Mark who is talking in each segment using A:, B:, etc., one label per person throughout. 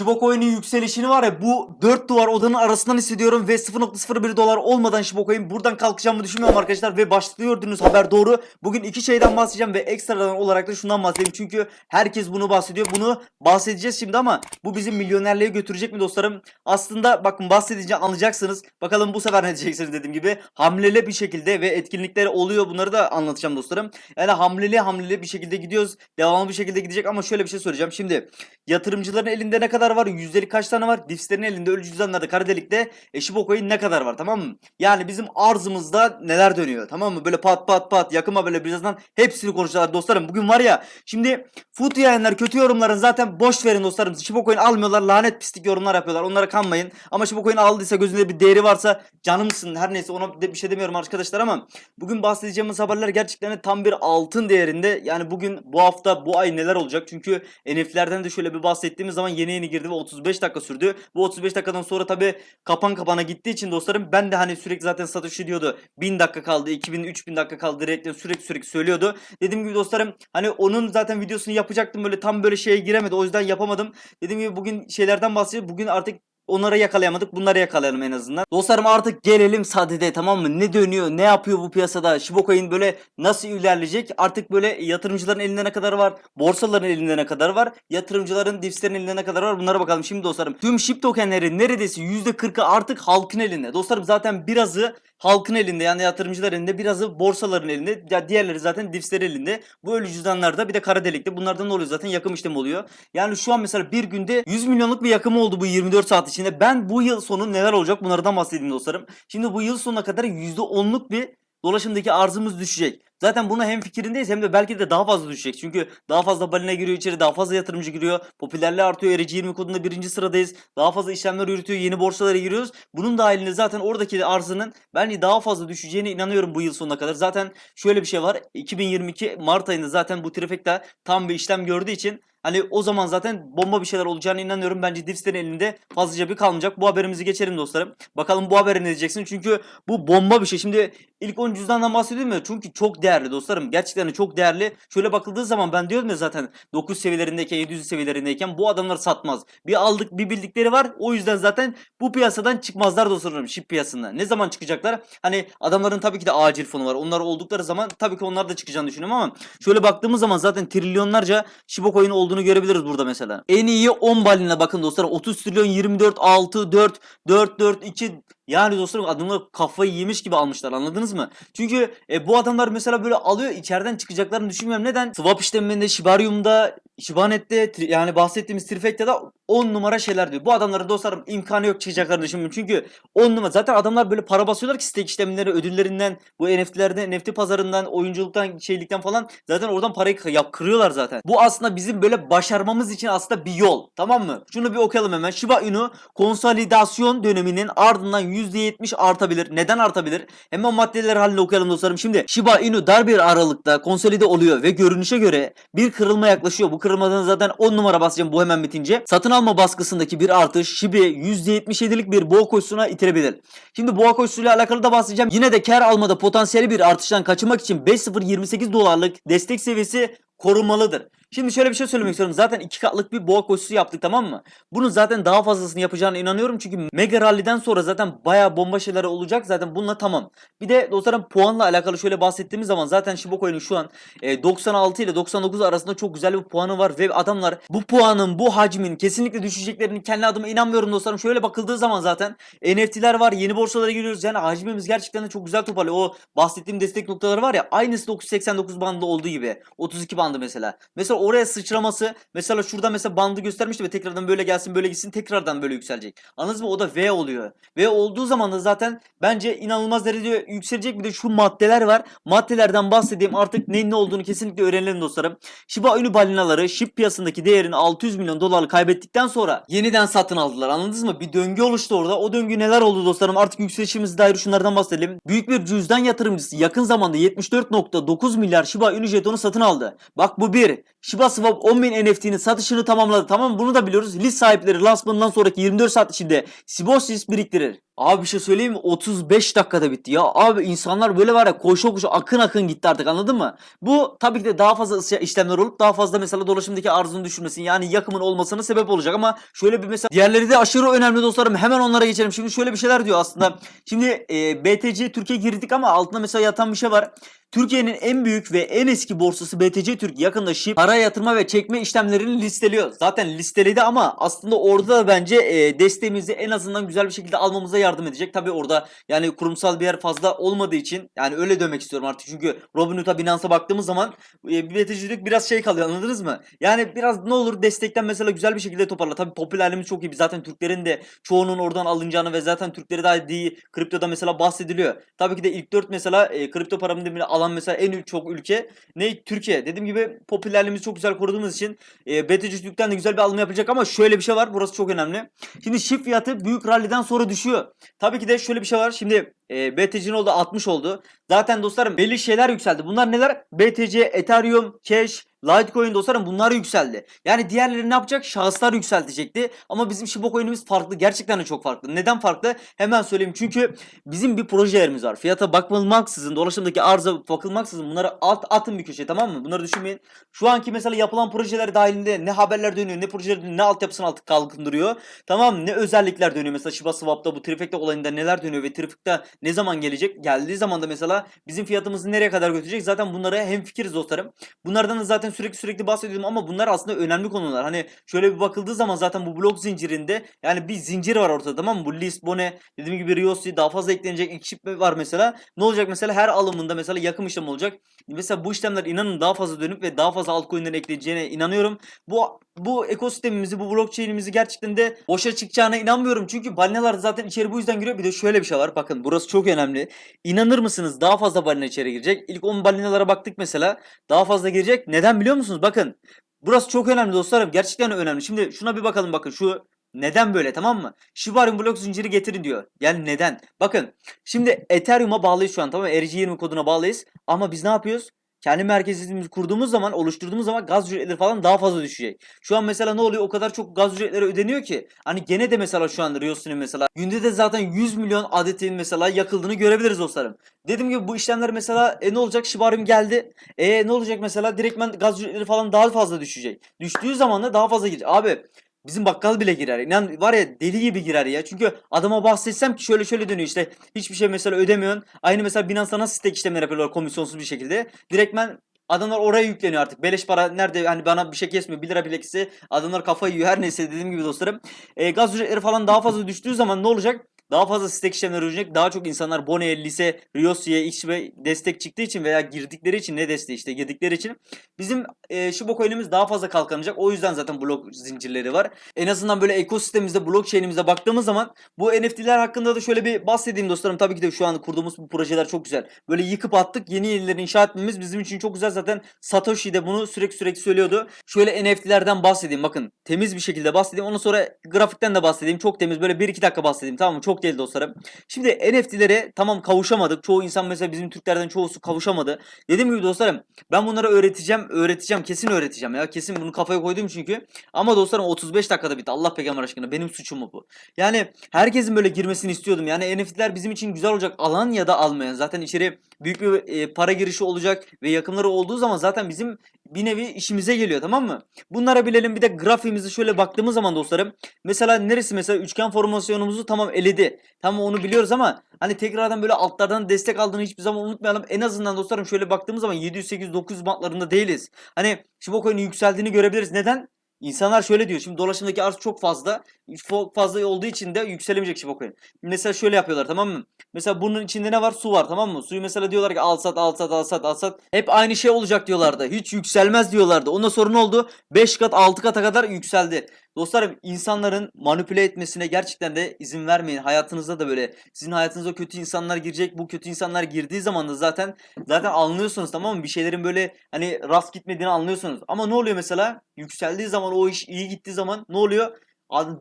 A: Shiba Coin'in yükselişini var ya bu 4 duvar odanın arasından hissediyorum ve 0.01 dolar olmadan Shiba Coin buradan kalkacağımı düşünmüyorum arkadaşlar ve başlıkta gördüğünüz haber doğru. Bugün iki şeyden bahsedeceğim ve ekstradan olarak da şundan bahsedeyim çünkü herkes bunu bahsediyor. Bunu bahsedeceğiz şimdi ama bu bizim milyonerliğe götürecek mi dostlarım? Aslında bakın bahsedince anlayacaksınız. Bakalım bu sefer ne diyeceksiniz dediğim gibi. Hamleli bir şekilde ve etkinlikleri oluyor bunları da anlatacağım dostlarım. Yani hamleli hamleli bir şekilde gidiyoruz. Devamlı bir şekilde gidecek ama şöyle bir şey söyleyeceğim. Şimdi yatırımcıların elinde ne kadar var? Yüzdelik kaç tane var? Dipslerin elinde ölü cüzdanlarda kara delikte e, Shiba Coin ne kadar var tamam mı? Yani bizim arzımızda neler dönüyor tamam mı? Böyle pat pat pat yakıma böyle birazdan hepsini konuşacağız dostlarım. Bugün var ya şimdi food yayınlar kötü yorumların zaten boş verin dostlarım. Shiba Coin almıyorlar lanet pislik yorumlar yapıyorlar. Onlara kanmayın. Ama Shiba Coin aldıysa gözünde bir değeri varsa canımsın her neyse ona bir şey demiyorum arkadaşlar ama bugün bahsedeceğimiz haberler gerçekten tam bir altın değerinde. Yani bugün bu hafta bu ay neler olacak? Çünkü NFT'lerden de şöyle bir bahsettiğimiz zaman yeni yeni girdi ve 35 dakika sürdü. Bu 35 dakikadan sonra tabi kapan kapana gittiği için dostlarım ben de hani sürekli zaten satışı diyordu. 1000 dakika kaldı, 2000 3000 dakika kaldı direkten sürekli sürekli söylüyordu. Dediğim gibi dostlarım hani onun zaten videosunu yapacaktım böyle tam böyle şeye giremedi. O yüzden yapamadım. Dediğim gibi bugün şeylerden bahsedeceğiz. Bugün artık Onları yakalayamadık. Bunları yakalayalım en azından. Dostlarım artık gelelim sadede tamam mı? Ne dönüyor? Ne yapıyor bu piyasada? Shiba Coin böyle nasıl ilerleyecek? Artık böyle yatırımcıların elinde ne kadar var? Borsaların elinde ne kadar var? Yatırımcıların divslerin elinde ne kadar var? Bunlara bakalım. Şimdi dostlarım tüm SHIB tokenleri neredeyse %40'ı artık halkın elinde. Dostlarım zaten birazı halkın elinde yani yatırımcılar elinde birazı borsaların elinde ya diğerleri zaten divsleri elinde bu ölü cüzdanlarda bir de kara delikte bunlardan ne oluyor zaten yakım işlemi oluyor yani şu an mesela bir günde 100 milyonluk bir yakımı oldu bu 24 saat içinde ben bu yıl sonu neler olacak bunlardan bahsedeyim dostlarım şimdi bu yıl sonuna kadar %10'luk bir dolaşımdaki arzımız düşecek. Zaten buna hem fikrindeyiz hem de belki de daha fazla düşecek. Çünkü daha fazla balina giriyor içeri, daha fazla yatırımcı giriyor. Popülerliği artıyor. ERC20 kodunda birinci sıradayız. Daha fazla işlemler yürütüyor. Yeni borsalara giriyoruz. Bunun dahilinde zaten oradaki arzının bence daha fazla düşeceğine inanıyorum bu yıl sonuna kadar. Zaten şöyle bir şey var. 2022 Mart ayında zaten bu trafekte tam bir işlem gördüğü için Hani o zaman zaten bomba bir şeyler olacağına inanıyorum. Bence Divs'lerin elinde fazlaca bir kalmayacak. Bu haberimizi geçelim dostlarım. Bakalım bu haberi ne diyeceksin? Çünkü bu bomba bir şey. Şimdi ilk 10 cüzdandan bahsediyorum ya. Çünkü çok değerli dostlarım. Gerçekten çok değerli. Şöyle bakıldığı zaman ben diyorum ya zaten 9 seviyelerindeyken 700 seviyelerindeyken bu adamlar satmaz. Bir aldık bir bildikleri var. O yüzden zaten bu piyasadan çıkmazlar dostlarım. Şip piyasasında. Ne zaman çıkacaklar? Hani adamların tabii ki de acil fonu var. Onlar oldukları zaman tabii ki onlar da çıkacağını düşünüyorum ama şöyle baktığımız zaman zaten trilyonlarca Shiba Coin olduğunu görebiliriz burada mesela. En iyi 10 balina bakın dostlar 30 trilyon 24 6 4 4 4 2 yani dostlarım adamlar kafayı yemiş gibi almışlar anladınız mı? Çünkü e, bu adamlar mesela böyle alıyor içeriden çıkacaklarını düşünmüyorum. Neden? Swap işleminde, Shibarium'da, Shibanet'te tri- yani bahsettiğimiz Trifect'te de 10 numara şeyler diyor. Bu adamların dostlarım imkanı yok çıkacaklarını düşünmüyorum. Çünkü 10 numara zaten adamlar böyle para basıyorlar ki stake işlemleri ödüllerinden bu NFT'lerden NFT pazarından oyunculuktan şeylikten falan zaten oradan parayı yap kırıyorlar zaten. Bu aslında bizim böyle başarmamız için aslında bir yol. Tamam mı? Şunu bir okuyalım hemen. Shiba Inu konsolidasyon döneminin ardından %70 artabilir. Neden artabilir? Hemen maddeler halinde okuyalım dostlarım. Şimdi Shiba Inu dar bir aralıkta konsolide oluyor ve görünüşe göre bir kırılma yaklaşıyor. Bu kırılmadan zaten 10 numara basacağım bu hemen bitince. Satın alma baskısındaki bir artış Shibi'ye %77'lik bir boğa koşusuna itirebilir. Şimdi boğa koşusuyla alakalı da bahsedeceğim. Yine de kar almada potansiyeli bir artıştan kaçınmak için 5.028 dolarlık destek seviyesi korunmalıdır. Şimdi şöyle bir şey söylemek istiyorum. Zaten iki katlık bir boğa koşusu yaptık tamam mı? Bunun zaten daha fazlasını yapacağına inanıyorum. Çünkü Mega Rally'den sonra zaten bayağı bomba şeyler olacak. Zaten bununla tamam. Bir de dostlarım puanla alakalı şöyle bahsettiğimiz zaman zaten Shiba Coin'in şu an e, 96 ile 99 arasında çok güzel bir puanı var. Ve adamlar bu puanın bu hacmin kesinlikle düşeceklerini kendi adıma inanmıyorum dostlarım. Şöyle bakıldığı zaman zaten NFT'ler var. Yeni borsalara giriyoruz. Yani hacmimiz gerçekten de çok güzel toparlıyor. O bahsettiğim destek noktaları var ya aynısı 989 bandı olduğu gibi. 32 bandı mesela. Mesela oraya sıçraması mesela şurada mesela bandı göstermişti ve tekrardan böyle gelsin böyle gitsin tekrardan böyle yükselecek. Anladınız mı? O da V oluyor. V olduğu zaman da zaten bence inanılmaz derecede yükselecek. Bir de şu maddeler var. Maddelerden bahsedeyim artık neyin ne olduğunu kesinlikle öğrenelim dostlarım. Shiba Inu balinaları SHIB piyasasındaki değerini 600 milyon dolarla kaybettikten sonra yeniden satın aldılar. Anladınız mı? Bir döngü oluştu orada. O döngü neler oldu dostlarım? Artık yükselişimize dair şunlardan bahsedelim. Büyük bir cüzdan yatırımcısı yakın zamanda 74.9 milyar Shiba Inu jetonu satın aldı. Bak bu bir. Shiba Swap 10.000 NFT'nin satışını tamamladı. Tamam bunu da biliyoruz. List sahipleri lansmanından sonraki 24 saat içinde Sibosys biriktirir. Abi bir şey söyleyeyim mi? 35 dakikada bitti ya. Abi insanlar böyle var ya koşu koşu akın akın gitti artık anladın mı? Bu tabii ki de daha fazla işlemler olup daha fazla mesela dolaşımdaki arzunun düşürmesi yani yakımın olmasına sebep olacak ama şöyle bir mesela diğerleri de aşırı önemli dostlarım hemen onlara geçelim. Şimdi şöyle bir şeyler diyor aslında. Şimdi e, BTC Türkiye girdik ama altında mesela yatan bir şey var. Türkiye'nin en büyük ve en eski borsası BTC Türk yakında SHIB para yatırma ve çekme işlemlerini listeliyor. Zaten listeledi ama aslında orada da bence e, desteğimizi en azından güzel bir şekilde almamıza yardım edecek. Tabi orada yani kurumsal bir yer fazla olmadığı için yani öyle demek istiyorum artık. Çünkü Robinhood'a Binance'a baktığımız zaman e, biraz şey kalıyor anladınız mı? Yani biraz ne olur destekten mesela güzel bir şekilde toparla. Tabi popülerliğimiz çok iyi. Zaten Türklerin de çoğunun oradan alınacağını ve zaten Türkleri daha iyi kriptoda mesela bahsediliyor. Tabii ki de ilk 4 mesela e, kripto paramı alan mesela en çok ülke ne? Türkiye. Dediğim gibi popülerliğimizi çok güzel koruduğumuz için e, BTC Türk'ten de güzel bir alım yapacak ama şöyle bir şey var. Burası çok önemli. Şimdi shift fiyatı büyük ralliden sonra düşüyor. Tabii ki de şöyle bir şey var. Şimdi e, BTC'nin oldu 60 oldu. Zaten dostlarım belli şeyler yükseldi. Bunlar neler? BTC, Ethereum, Cash, Litecoin dostlarım bunlar yükseldi. Yani diğerleri ne yapacak? Şahıslar yükseltecekti. Ama bizim Shiba Coin'imiz farklı. Gerçekten de çok farklı. Neden farklı? Hemen söyleyeyim. Çünkü bizim bir projelerimiz var. Fiyata bakılmaksızın, dolaşımdaki arıza bakılmaksızın bunları alt atın bir köşeye tamam mı? Bunları düşünmeyin. Şu anki mesela yapılan projeler dahilinde ne haberler dönüyor, ne projeler dönüyor, ne altyapısını artık kalkındırıyor. Tamam? Ne özellikler dönüyor. Mesela Shiba Swap'ta bu Trifecta olayında neler dönüyor ve Trifecta ne zaman gelecek? Geldiği zaman da mesela bizim fiyatımızı nereye kadar götürecek? Zaten bunlara hem fikiriz dostlarım. Bunlardan da zaten sürekli sürekli bahsediyorum ama bunlar aslında önemli konular. Hani şöyle bir bakıldığı zaman zaten bu blok zincirinde yani bir zincir var ortada tamam mı? Bu List, Bone, dediğim gibi Riosi daha fazla eklenecek ekip var mesela. Ne olacak mesela her alımında mesela yakım işlem olacak. Mesela bu işlemler inanın daha fazla dönüp ve daha fazla altcoin'lerin ekleyeceğine inanıyorum. Bu bu ekosistemimizi, bu blockchain'imizi gerçekten de boşa çıkacağına inanmıyorum. Çünkü balinalar zaten içeri bu yüzden giriyor. Bir de şöyle bir şey var. Bakın burası çok önemli. İnanır mısınız daha fazla balina içeri girecek. İlk 10 balinalara baktık mesela. Daha fazla girecek. Neden biliyor musunuz? Bakın. Burası çok önemli dostlarım. Gerçekten önemli. Şimdi şuna bir bakalım bakın. Şu neden böyle tamam mı? Shiba Inu blok zinciri getirin diyor. Yani neden? Bakın. Şimdi Ethereum'a bağlıyız şu an tamam mı? ERC20 koduna bağlıyız. Ama biz ne yapıyoruz? Kendi merkezimizi kurduğumuz zaman, oluşturduğumuz zaman gaz ücretleri falan daha fazla düşecek. Şu an mesela ne oluyor? O kadar çok gaz ücretleri ödeniyor ki. Hani gene de mesela şu an Rios'un mesela günde de zaten 100 milyon adetin mesela yakıldığını görebiliriz dostlarım. Dediğim gibi bu işlemler mesela e, ne olacak? Şibarim geldi. E ne olacak mesela? Direktmen gaz ücretleri falan daha fazla düşecek. Düştüğü zaman da daha fazla girecek. Abi Bizim bakkal bile girer. İnan var ya deli gibi girer ya. Çünkü adama bahsetsem ki şöyle şöyle dönüyor işte. Hiçbir şey mesela ödemiyorsun. Aynı mesela Binance'da nasıl stake işlemleri yapıyorlar komisyonsuz bir şekilde. Direktmen Adamlar oraya yükleniyor artık. Beleş para nerede hani bana bir şey kesmiyor. 1 lira bile kesse adamlar kafayı yiyor. Her neyse dediğim gibi dostlarım. E, gaz ücretleri falan daha fazla düştüğü zaman ne olacak? Daha fazla stake işlemleri olacak. Daha çok insanlar Bone'ye, Lise, Riosi'ye, XB destek çıktığı için veya girdikleri için ne desteği işte girdikleri için bizim e, Shiba Coin'imiz daha fazla kalkanacak. O yüzden zaten blok zincirleri var. En azından böyle ekosistemimizde, blockchain'imize baktığımız zaman bu NFT'ler hakkında da şöyle bir bahsedeyim dostlarım. Tabii ki de şu an kurduğumuz bu projeler çok güzel. Böyle yıkıp attık. Yeni yerleri inşa etmemiz bizim için çok güzel. Zaten Satoshi de bunu sürekli sürekli söylüyordu. Şöyle NFT'lerden bahsedeyim. Bakın temiz bir şekilde bahsedeyim. Ondan sonra grafikten de bahsedeyim. Çok temiz. Böyle 1-2 dakika bahsedeyim. Tamam mı? Çok değil dostlarım. Şimdi NFT'lere tamam kavuşamadık. Çoğu insan mesela bizim Türklerden çoğusu kavuşamadı. Dediğim gibi dostlarım ben bunları öğreteceğim. Öğreteceğim. Kesin öğreteceğim ya. Kesin bunu kafaya koydum çünkü. Ama dostlarım 35 dakikada bitti. Allah peygamber aşkına. Benim suçum mu bu? Yani herkesin böyle girmesini istiyordum. Yani NFT'ler bizim için güzel olacak. Alan ya da almayan. Zaten içeri büyük bir e, para girişi olacak ve yakımları olduğu zaman zaten bizim bir nevi işimize geliyor tamam mı? Bunlara bilelim bir de grafiğimizi şöyle baktığımız zaman dostlarım. Mesela neresi mesela üçgen formasyonumuzu tamam eledi. Tamam onu biliyoruz ama hani tekrardan böyle altlardan destek aldığını hiçbir zaman unutmayalım. En azından dostlarım şöyle baktığımız zaman 700 800 900 bantlarında değiliz. Hani Coin'in yükseldiğini görebiliriz. Neden? İnsanlar şöyle diyor. Şimdi dolaşımdaki arz çok fazla. Fazla olduğu için de yükselemeyecek Shiba Coin. Mesela şöyle yapıyorlar tamam mı? Mesela bunun içinde ne var? Su var tamam mı? Suyu mesela diyorlar ki al sat al sat al sat al sat. Hep aynı şey olacak diyorlardı. Hiç yükselmez diyorlardı. Ondan sonra ne oldu? 5 kat 6 kata kadar yükseldi. Dostlarım insanların manipüle etmesine gerçekten de izin vermeyin. Hayatınızda da böyle sizin hayatınıza kötü insanlar girecek. Bu kötü insanlar girdiği zaman da zaten zaten anlıyorsunuz tamam mı? Bir şeylerin böyle hani rast gitmediğini anlıyorsunuz. Ama ne oluyor mesela? Yükseldiği zaman o iş iyi gittiği zaman ne oluyor?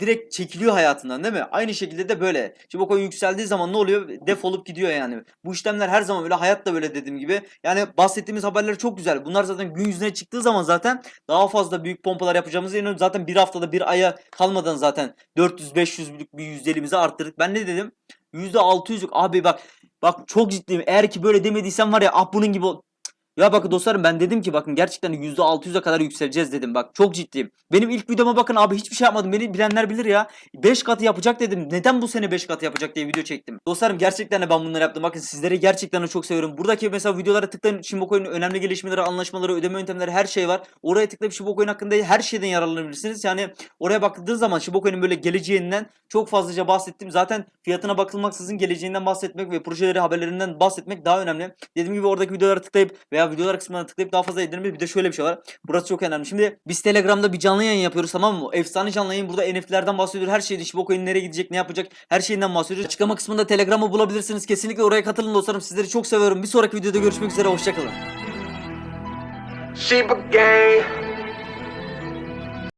A: Direkt çekiliyor hayatından değil mi? Aynı şekilde de böyle. Şimdi o coin yükseldiği zaman ne oluyor? Defolup gidiyor yani. Bu işlemler her zaman böyle hayat da böyle dediğim gibi. Yani bahsettiğimiz haberler çok güzel. Bunlar zaten gün yüzüne çıktığı zaman zaten daha fazla büyük pompalar yapacağımızı inanıyorum. Zaten bir haftada bir aya kalmadan zaten 400-500'lük bir yüzdelimizi arttırdık. Ben ne dedim? %600'lük abi bak bak çok ciddiyim. Eğer ki böyle demediysem var ya ah bunun gibi ya bakın dostlarım ben dedim ki bakın gerçekten %600'e kadar yükseleceğiz dedim. Bak çok ciddiyim. Benim ilk videoma bakın abi hiçbir şey yapmadım. Beni bilenler bilir ya. 5 katı yapacak dedim. Neden bu sene 5 katı yapacak diye video çektim. Dostlarım gerçekten de ben bunları yaptım. Bakın sizleri gerçekten de çok seviyorum. Buradaki mesela videolara tıklayın. Shibokoin'in önemli gelişmeleri, anlaşmaları, ödeme yöntemleri her şey var. Oraya tıklayıp Shibokoin hakkında her şeyden yararlanabilirsiniz. Yani oraya baktığınız zaman Shibokoin'in böyle geleceğinden çok fazlaca bahsettim. Zaten fiyatına bakılmaksızın geleceğinden bahsetmek ve projeleri haberlerinden bahsetmek daha önemli. Dediğim gibi oradaki videolara tıklayıp veya videolar kısmına tıklayıp daha fazla edinilir. Bir de şöyle bir şey var. Burası çok önemli. Şimdi biz Telegram'da bir canlı yayın yapıyoruz tamam mı? Efsane canlı yayın. Burada NFT'lerden bahsediyoruz. Her şeyde Shibokoin nereye gidecek, ne yapacak her şeyinden bahsediyoruz. Açıklama kısmında Telegram'ı bulabilirsiniz. Kesinlikle oraya katılın dostlarım. Sizleri çok seviyorum. Bir sonraki videoda görüşmek üzere. Hoşçakalın.
B: Sheba gang.